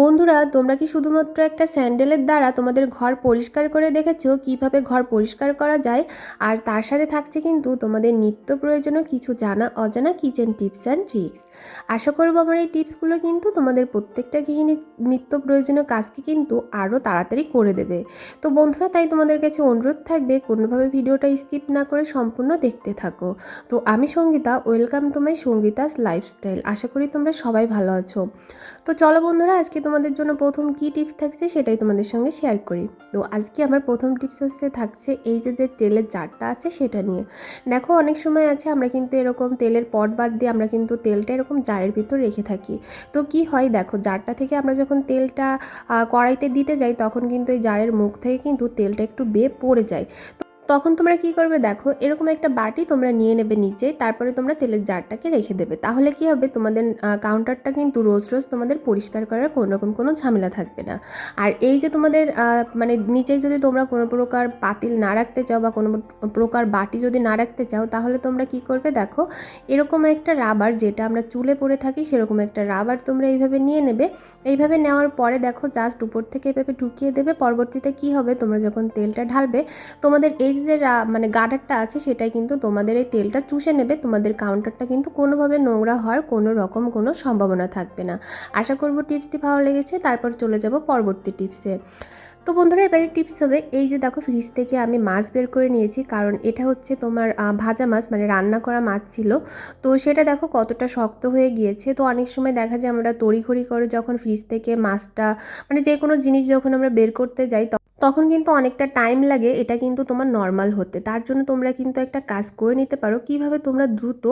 বন্ধুরা, তোমরা কি শুধুমাত্র একটা স্যান্ডেলের দ্বারা তোমাদের ঘর পরিষ্কার করে দেখেছ? কীভাবে ঘর পরিষ্কার করা যায়? আর তার সাথে থাকছে কিন্তু তোমাদের নিত্য প্রয়োজনীয় কিছু জানা, অজানা কিচেন টিপস অ্যান্ড ট্রিক্স আশা করব আমার এই টিপসগুলো কিন্তু তোমাদের প্রত্যেকটা গৃহিণী নিত্য প্রয়োজনীয় কাজকে কিন্তু আরও তাড়াতাড়ি করে দেবে। তো বন্ধুরা, তাই তোমাদের কাছে অনুরোধ থাকবে, কোনোভাবে ভিডিওটা স্কিপ না করে সম্পূর্ণ দেখতে থাকো। তো আমি Sangeeta welcome to my Sangeeta's lifestyle আশা করি তোমরা সবাই ভালো আছো। তো চলো বন্ধুরা, আজকে তোমাদের জন্য প্রথম কি টিপস থাকছে সেটাই তোমাদের সঙ্গে শেয়ার করি। তো আজকে আমার প্রথম টিপস হচ্ছে থাকছে এই যে যে তেলের জারটা আছে সেটা নিয়ে। দেখো অনেক সময় আছে আমরা কিন্তু এরকম তেলের পট বাদ দিয়ে আমরা কিন্তু তেলটা এরকম জারের ভিতর রেখে থাকি। তো কি হয় দেখো জারটা থেকে আমরা যখন তেলটা কড়াইতে দিতে যাই তখন কিন্তু এই জারের মুখ থেকে কিন্তু তেলটা একটু বেয়ে পড়ে যায়। তো তখন তোমরা কি করবে দেখো, এরকম একটা বাটি তোমরা নিয়ে নেবে নিচে, তারপরে তোমরা তেলের জারটাকে রেখে দেবে। তাহলে কি হবে, তোমাদের কাউন্টারটা কিন্তু রোজ রোজ তোমাদের পরিষ্কার করার কোনো রকম কোনো ঝামেলা থাকবে না। আর এই যে তোমাদের মানে নিচে যদি তোমরা কোনো প্রকার পাতিল না রাখতে চাও বা কোনো প্রকার বাটি যদি না রাখতে চাও, তাহলে তোমরা কি করবে দেখো, এরকম একটা রাবার যেটা আমরা চুলে পরে থাকি, সেরকম একটা রাবার তোমরা এইভাবে নিয়ে নেবে। এইভাবে নেওয়ার পরে দেখো জাস্ট উপর থেকে এভাবে ঢুকিয়ে দেবে, পরবর্তীতে কি হবে, তোমরা যখন তেলটা ঢালবে, তোমাদের এই যে রা- মানে গার্ডারটা আছে সেটাই কিন্তু তোমাদের এই তেলটা চুষে নেবে। তোমাদের কাউন্টারটা কিন্তু কোনোভাবে নোংরা হওয়ার কোনো রকম কোনো সম্ভাবনা থাকবে না। আশা করব টিপসটি ভালো লেগেছে, তারপর চলে যাব পরবর্তী টিপসে। তো বন্ধুরা, এবারে টিপস হবে, এই যে দেখো ফ্রিজ থেকে আমি মাছ বের করে নিয়েছি, কারণ এটা হচ্ছে তোমার ভাজা মাছ মানে রান্না করা মাছ ছিল। তো সেটা দেখো কতটা শক্ত হয়ে গিয়েছে। তো অনেক সময় দেখা যায় আমরা তড়িঘড়ি করে যখন ফ্রিজ থেকে মাছটা মানে যে কোনো জিনিস যখন আমরা বের করতে যাই তখন কিন্তু অনেকটা টাইম লাগে, এটা কিন্তু তোমার নর্মাল হতে। তার জন্য তোমরা কিন্তু একটা কাজ করে নিতে পারো। কীভাবে তোমরা দ্রুত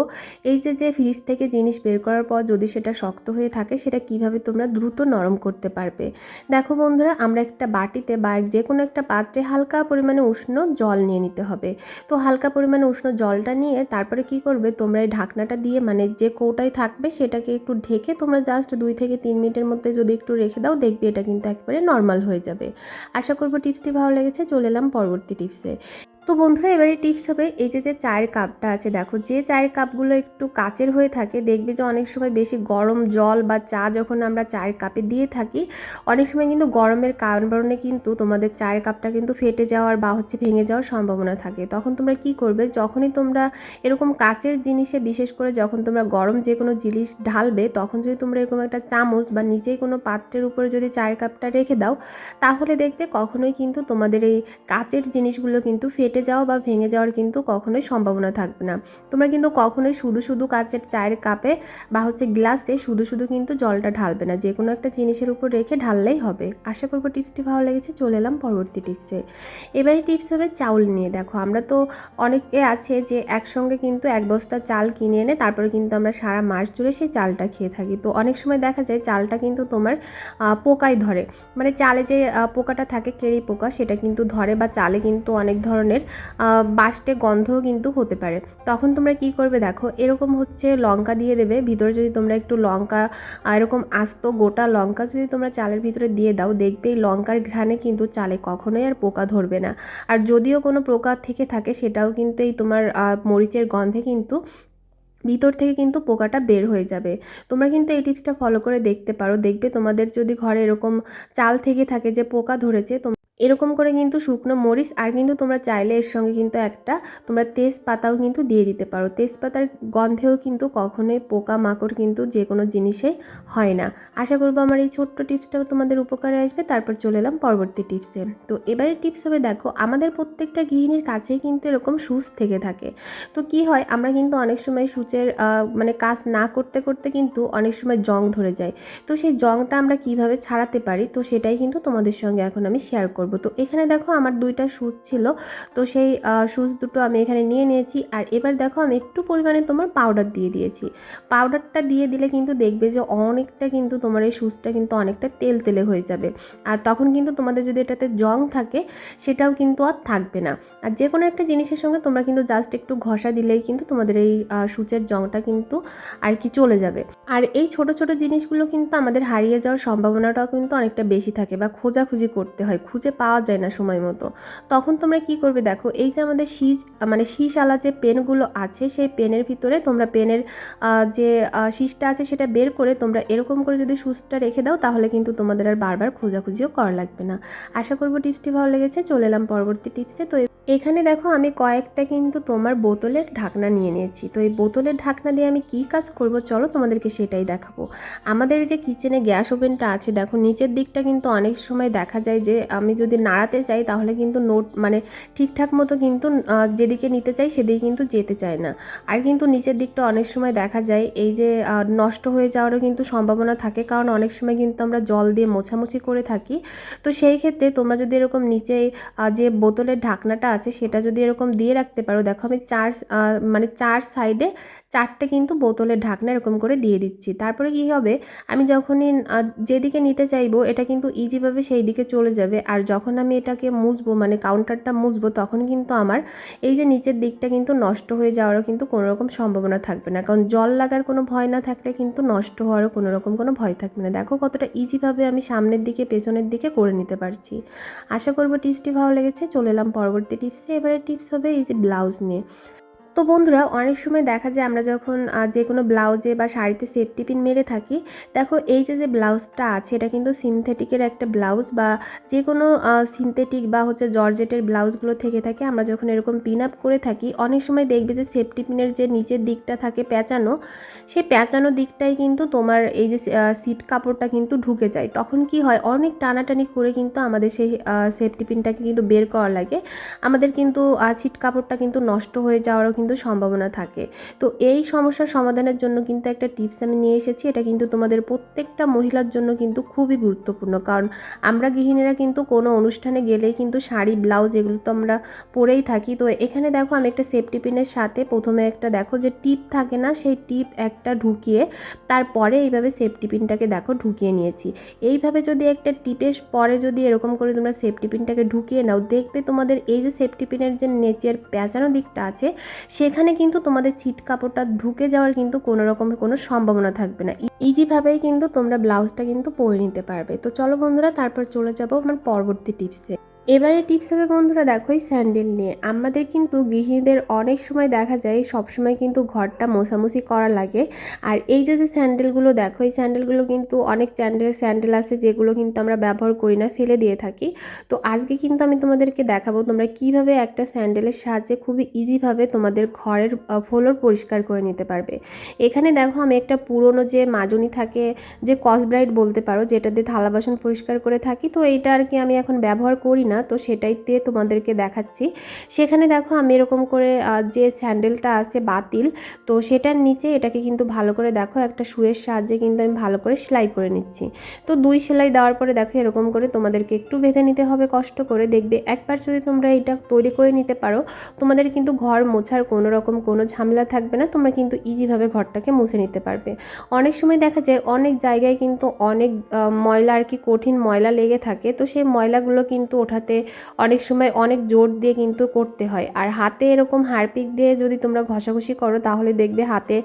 এই যে যে ফ্রিজ থেকে জিনিস বের করার পর যদি সেটা শক্ত হয়ে থাকে, সেটা কীভাবে তোমরা দ্রুত নরম করতে পারবে? দেখো বন্ধুরা, আমরা একটা বাটিতে বা যে কোনো একটা পাত্রে হালকা পরিমাণে উষ্ণ জল নিয়ে নিতে হবে। তো হালকা পরিমাণে উষ্ণ জলটা নিয়ে তারপরে কি করবে? তোমরা এই ঢাকনাটা দিয়ে মানে যে কৌটায় থাকবে, সেটাকে একটু ঢেকে তোমরা জাস্ট দুই থেকে তিন মিনিটের মধ্যে যদি একটু রেখে দাও, দেখবে এটা কিন্তু একেবারে নর্মাল হয়ে যাবে। আশা করব টিপসটি ভালো লেগেছে চলে এলাম পরবর্তী টিপসে। তো বন্ধুরা, এবারে টিপস হবে এই যে যে চায়ের কাপটা আছে, দেখো, যে চায়ের কাপগুলো একটু কাচের হয়ে থাকে, দেখবে যে অনেক সময় বেশি গরম জল বা চা যখন আমরা চায়ের কাপে দিয়ে থাকি, অনেক সময় কিন্তু গরমের কারণে কিন্তু তোমাদের চায়ের কাপটা কিন্তু ফেটে যাওয়ার বা হচ্ছে ভেঙে যাওয়ার সম্ভাবনা থাকে। তখন তোমরা কি করবে, যখনই তোমরা এরকম কাচের জিনিসে, বিশেষ করে যখন তোমরা গরম যে কোনো জিনিস ঢালবে, তখন যদি তোমরা এরকম একটা চামচ বা নিচেই কোনো পাত্রের উপরে যদি চায়ের কাপটা রেখে দাও, তাহলে দেখবে কখনোই কিন্তু তোমাদের এই কাচের জিনিসগুলো কিন্তু ফেটে যাওয়া বা ভেঙে যাওয়ার কিন্তু কখনোই সম্ভাবনা থাকবে না। তোমরা কিন্তু কখনোই শুধু শুধু কাচের চায়ের কাপে বা হচ্ছে গ্লাসে শুধু শুধু কিন্তু জলটা ঢালবে না যে কোনো একটা জিনিসের উপর রেখে ঢাললেই হবে। আশা করব টিপসটি ভালো লেগেছে, চলে এলাম পরবর্তী টিপসে। এবারে টিপস হবে চাউল নিয়ে। দেখো, আমরা তো অনেকে আছে যে একসঙ্গে কিন্তু এক বস্তা চাল কিনে এনে তারপরে কিন্তু আমরা সারা মাস জুড়ে সেই চালটা খেয়ে থাকি। তো অনেক সময় দেখা যায় চালটা কিন্তু তোমার পোকায় ধরে। মানে চালে যে পোকাটা থাকে কেড়ি পোকা, সেটা কিন্তু ধরে বা চালে কিন্তু অনেক ধরনের বাস্টে গন্ধও কিন্তু হতে পারে। তখন তোমরা কি করবে দেখো, এরকম হচ্ছে লঙ্কা দিয়ে দেবে, ভিতরে যদি তোমরা একটু লঙ্কা এরকম আস্ত গোটা লঙ্কা যদি তোমরা চালের ভিতরে দিয়ে দাও, দেখবে এই লঙ্কার ঘ্রাণে কিন্তু চালে কখনোই আর পোকা ধরবে না। আর যদিও কোনো পোকা থেকে থাকে, সেটাও কিন্তু এই তোমার মরিচের গন্ধে কিন্তু ভিতর থেকে কিন্তু পোকাটা বের হয়ে যাবে। তোমরা কিন্তু এই টিপসটা ফলো করে দেখতে পারো। দেখবে তোমাদের যদি ঘরে এরকম চাল থেকে থাকে যে পোকা ধরেছে তোম- এরকম করে কিন্তু শুকনো মরিচ আর কিন্তু তোমরা চাইলে এর সঙ্গে কিন্তু একটা তোমরা তেজপাতাও কিন্তু দিয়ে দিতে পারো। তেজপাতার গন্ধেও কিন্তু কখনোই পোকা মাকড় কিন্তু যে কোনো জিনিসে হয় না। আশা করব আমার এই ছোট্ট টিপসটাও তোমাদের উপকারে আসবে। তারপর চলে এলাম পরবর্তী টিপসে। তো এবারে টিপস হবে, দেখো, আমাদের প্রত্যেকটা গৃহিণীর কাছেই কিন্তু এরকম সুচ থেকে থাকে। তো কি হয়, আমরা কিন্তু অনেক সময় সূচের মানে কাজ না করতে করতে কিন্তু অনেক সময় জং ধরে যায়। তো সেই জংটা আমরা কীভাবে ছাড়াতে পারি, তো সেটাই কিন্তু তোমাদের সঙ্গে এখন আমি শেয়ার করব। তো এখানে দেখো আমার দুইটা সুচ ছিল। তো সেই সুচ দুটো আমি এখানে নিয়ে নিয়েছি। আর এবার দেখো আমি একটু পরিমাণে তোমার পাউডার দিয়ে দিয়েছি। পাউডারটা দিয়ে দিলে কিন্তু দেখবে যে অনেকটা কিন্তু তোমার এই সুচটা কিন্তু অনেকটা তেল তেলে হয়ে যাবে। আর তখন কিন্তু তোমাদের যদি এটাতে জং থাকে, সেটাও কিন্তু আর থাকবে না। আর যে কোনো একটা জিনিসের সঙ্গে তোমরা কিন্তু জাস্ট একটু ঘষা দিলেই কিন্তু তোমাদের এই সূচের জংটা কিন্তু আর কি চলে যাবে। আর এই ছোট ছোট জিনিসগুলো কিন্তু আমাদের হারিয়ে যাওয়ার সম্ভাবনাটাও কিন্তু অনেকটা বেশি থাকে বা খোঁজাখুঁজি করতে হয়। খুঁজে পাওয়া যায় না সময় মতো। তখন তোমরা কি করবে দেখো, এই যে আমাদের শীষ মানে শীষওয়ালা যে পেনগুলো আছে, সেই পেনের ভিতরে তোমরা পেনের যে শীষটা আছে সেটা বের করে তোমরা এরকম করে যদি সুচটা রেখে দাও, তাহলে কিন্তু তোমাদের আর বারবার খোঁজাখুঁজিও করা লাগবে না। আশা করব টিপসটি ভালো লেগেছে, চলে এলাম পরবর্তী টিপসে। তো এখানে দেখো আমি কয়েকটা কিন্তু তোমার বোতলের ঢাকনা নিয়ে নিয়েছি। তো এই বোতলের ঢাকনা দিয়ে আমি কি কাজ করব চলো তোমাদেরকে সেটাই দেখাবো। আমাদের যে কিচেনে গ্যাস ওভেনটা আছে, দেখো নিচের দিকটা কিন্তু অনেক সময় দেখা যায় যে আমি যদি নাড়াতে চাই তাহলে কিন্তু নোট মানে ঠিকঠাক মতো কিন্তু যেদিকে নিতে চাই সেদিকে কিন্তু যেতে চায় না। আর কিন্তু নিচের দিকটা অনেক সময় দেখা যায় এই যে নষ্ট হয়ে যাওয়ারও কিন্তু সম্ভাবনা থাকে। কারণ অনেক সময় কিন্তু আমরা জল দিয়ে মোছামুছি করে থাকি। তো সেই ক্ষেত্রে তোমরা যদি এরকম নিচে যে বোতলের ঢাকনাটা আছে সেটা যদি এরকম দিয়ে রাখতে পারো, দেখো আমি চার মানে চার সাইডে চারটে কিন্তু বোতলের ঢাকনা এরকম করে দিয়ে দিচ্ছি। তারপরে কি হবে? আমি যখনই যেদিকে নিতে চাইব, এটা কিন্তু ইজিভাবে সেই দিকে চলে যাবে। আর যখন আমি এটাকে মুছবো মানে কাউন্টারটা মুছবো, তখন কিন্তু আমার এই যে নিচের দিকটা কিন্তু নষ্ট হয়ে যাওয়ারও কিন্তু কোনো রকম সম্ভাবনা থাকবে না। কারণ জল লাগার কোনো ভয় না থাকলে কিন্তু নষ্ট হওয়ারও কোনো রকম কোনো ভয় থাকবে না। দেখো কতটা ইজিভাবে আমি সামনের দিকে, পেছনের দিকে করে নিতে পারছি। আশা করব টিপসটি ভালো লেগেছে। চলে এলাম পরবর্তী টিপসে এবারে টিপস হবে এই যে ব্লাউজ নিয়ে। তো বন্ধুরা, অনেক সময় দেখা যায় আমরা যখন যে কোনো ব্লাউজে বা শাড়িতে সেফটি পিন মেরে থাকি, দেখো এই যে যে ব্লাউজটা আছে, এটা কিন্তু সিনথেটিকের একটা ব্লাউজ বা যে কোনো সিনথেটিক বা হচ্ছে জর্জেটের ব্লাউজগুলো থেকে থাকে, আমরা যখন এরকম পিন আপ করে থাকি, অনেক সময় দেখবে যে সেফটি পিনের যে নিচের দিকটা থাকে প্যাঁচানো সেই প্যাঁচানো দিকটাই কিন্তু তোমার এই যে সিট কাপড়টা কিন্তু ঢুকে যায়। তখন কি হয়, অনেক টানাটানি করে কিন্তু আমাদের সেই সেফটি পিনটাকে কিন্তু বের করা লাগে। আমাদের কিন্তু সিট কাপড়টা কিন্তু নষ্ট হয়ে যাওয়ারও কিন্তু সম্ভাবনা থাকে। তো এই সমস্যার সমাধানের জন্য কিন্তু একটা টিপস আমি নিয়ে এসেছি। এটা কিন্তু তোমাদের প্রত্যেকটা মহিলার জন্য কিন্তু খুবই গুরুত্বপূর্ণ। কারণ আমরা গৃহিণীরা কিন্তু কোনো অনুষ্ঠানে গেলেই কিন্তু শাড়ি, ব্লাউজ এগুলো তো আমরা পরেই থাকি। তো এখানে দেখো আমি একটা সেফটি পিনের সাথে প্রথমে একটা দেখো যে টিপ থাকে না, সেই টিপ একটা ঢুকিয়ে তারপরে এইভাবে সেফটি পিনটাকে দেখো ঢুকিয়ে নিয়েছি। এইভাবে যদি একটা টিপের পরে যদি এরকম করে তোমরা সেফটি পিনটাকে ঢুকিয়ে নাও, দেখবে তোমাদের এই যে সেফটি পিনের যে নেচের পেঁচানো দিকটা আছে সেখানে কিন্তু তোমাদের ছিট কাপড়টা ঢুকে যাওয়ার কিন্তু কোনো রকম কোনো সম্ভাবনা থাকবে না। ইজিভাবেই কিন্তু তোমরা ব্লাউজটা কিন্তু পরে নিতে পারবে। তো চলো বন্ধুরা, তারপর চলে যাব আমার পরবর্তী টিপসে। এবারে টিপস হবে বন্ধুরা, দেখো এই স্যান্ডেল নিয়ে। আমাদের কিন্তু গৃহিণীদের অনেক সময় দেখা যায় সব সময় কিন্তু ঘরটা মোছামুছি করা লাগে। আর এই যে যে স্যান্ডেলগুলো, দেখো এই স্যান্ডেলগুলো কিন্তু অনেক স্যান্ডেল স্যান্ডেল আছে যেগুলো কিন্তু আমরা ব্যবহার করি না, ফেলে দিয়ে থাকি। তো আজকে কিন্তু আমি তোমাদেরকে দেখাবো তোমরা কীভাবে একটা স্যান্ডেলের সাহায্যে খুবই ইজিভাবে তোমাদের ঘরের ফ্লোর পরিষ্কার করে নিতে পারবে। এখানে দেখো আমি একটা পুরনো যে মাজনি থাকে, যে কসব্রাইট বলতে পারো, যেটা দিয়ে থালা বাসন পরিষ্কার করে থাকি, তো এইটা আর কি আমি এখন ব্যবহার করি না। তো সেটাই দিয়ে তোমাদেরকে দেখাচ্ছি। সেখানে দেখো আমি এরকম করে যে স্যান্ডেলটা আছে বাতিল, তো সেটার নিচে এটাকে কিন্তু ভালো করে দেখো, একটা সুয়ের সাহায্যে কিন্তু আমি ভালো করে সেলাই করে নিচ্ছি। তো দুই সেলাই দেওয়ার পরে দেখো এরকম করে তোমাদেরকে একটু বেঁধে নিতে হবে, কষ্ট করে। দেখবে একবার যদি তোমরা এটা তৈরি করে নিতে পারো, তোমাদের কিন্তু ঘর মোছার কোনো রকম কোনো ঝামেলা থাকবে না, তোমরা কিন্তু ইজিভাবে ঘরটাকে মুছে নিতে পারবে। অনেক সময় দেখা যায় অনেক জায়গায় কিন্তু অনেক ময়লা আর কি কঠিন ময়লা লেগে থাকে, তো সেই ময়লাগুলো কিন্তু ওঠাতে অনেক সময় অনেক জোর দিয়ে কিন্তু করতে হয়। আর হাতে এরকম হারপিক দিয়ে যদি তোমরা ঘষাঘষি করো, তাহলে দেখবে হাতে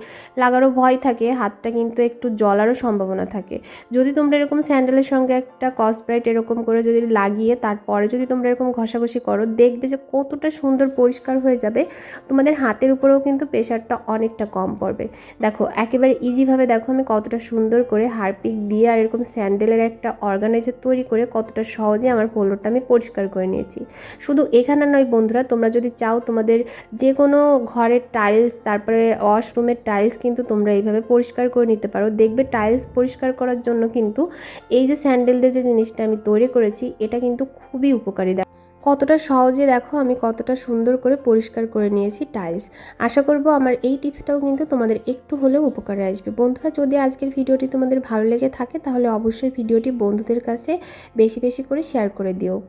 লাগারও ভয় থাকে, হাতটা কিন্তু একটু জলারও সম্ভাবনা থাকে। যদি তোমরা এরকম স্যান্ডেলের সঙ্গে একটা কসব্রাইট এরকম করে যদি লাগিয়ে তারপরে যদি তোমরা এরকম ঘষাঘষি করো, দেখবে যে কতটা সুন্দর পরিষ্কার হয়ে যাবে। তোমাদের হাতের উপরেও কিন্তু প্রেশারটা অনেকটা কম পড়বে। দেখো, একেবারে ইজিভাবে দেখো আমি কতটা সুন্দর করে হারপিক দিয়ে আর এরকম স্যান্ডেলের একটা অর্গানাইজার তৈরি করে কতটা সহজে আমার পোলোটা আমি পরিষ্কার করে নিয়েছি। শুধু এখানে নয় বন্ধুরা, তোমরা যদি চাও তোমাদের যে কোনো ঘরের টাইলস তারপরে ওয়াশরুমের টাইলস কিন্তু তোমরা এইভাবে পরিষ্কার করে নিতে পারো। দেখবে টাইলস পরিষ্কার করার জন্য কিন্তু এই যে স্যান্ডেল দিয়ে যে জিনিসটা আমি তৈরি করেছি, এটা কিন্তু খুবই উপকারী। দেখ- কতটা সহজে দেখো আমি কতটা সুন্দর করে পরিষ্কার করে নিয়েছি টাইলস আশা করব আমার এই টিপসটাও কিন্তু তোমাদের একটু হলেও উপকারে আসবে। বন্ধুরা, যদি আজকের ভিডিওটি তোমাদের ভালো লেগে থাকে, তাহলে অবশ্যই ভিডিওটি বন্ধুদের কাছে বেশি বেশি করে শেয়ার করে দিও।